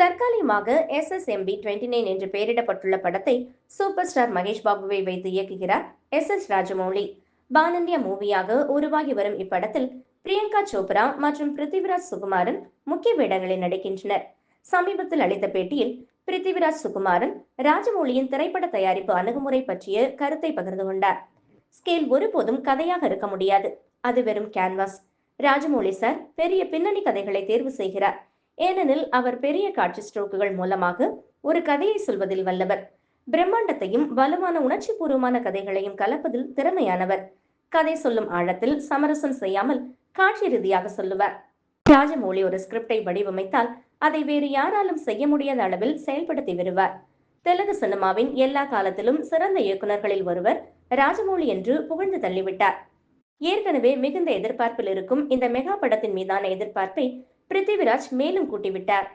தற்காலிகமாக S S MB twenty nine என்று பெயரிடப்பட்டுள்ள படத்தை சூப்பர் ஸ்டார் மகேஷ் பாபுவை வைத்து இயக்குகிறார் எஸ் எஸ் ராஜமௌலி. பானந்தியா மூவியாக உருவாகி வரும் இப்படத்தில் பிரியங்கா சோப்ரா மற்றும் பிருத்திவிராஜ் சுகுமாரன் முக்கிய வேடங்களில் நடிக்கின்றனர். சமீபத்தில் அளித்த பேட்டியில் பிருத்திவிராஜ் சுகுமாரன் ராஜமௌலியின் திரைப்பட தயாரிப்பு அணுகுமுறை பற்றிய கருத்தை பகிர்ந்து கொண்டார். ஸ்கேல் ஒருபோதும் கதையாக இருக்க முடியாது. அது வெறும் கேன்வாஸ் ராஜமௌலி சார் பெரிய பின்னணி கதைகளை தேர்வு செய்கிறார். ஏனெனில் அவர் பெரிய காட்சி ஸ்ட்ரோக்குகள் மூலமாக ஒரு கதையை சொல்வதில் வல்லவர். பிரம்மாண்டத்தையும் வலுவான உணர்ச்சி பூர்வமான கதைகளையும் கலப்பதில் திறமையானவர். கதை சொல்லும் ஆழத்தில் சமரசம் செய்யாமல் காட்சி ரீதியாக சொல்லுவார். ராஜமௌலி ஒரு ஸ்கிரிப்டை வடிவமைத்தால் அதை வேறு யாராலும் செய்ய முடியாத அளவில் செயல்படுத்தி வருவார் தெலுங்கு சினிமாவின் எல்லா காலத்திலும் சிறந்த இயக்குநர்களில் ஒருவர் ராஜமௌலி என்று புகழ்ந்து தள்ளிவிட்டார். ஏற்கனவே மிகுந்த எதிர்பார்ப்பில் இருக்கும் இந்த மெகா படத்தின் மீதான எதிர்பார்ப்பை பிருத்திவிராஜ் மேலும் கூட்டிவிட்டார்.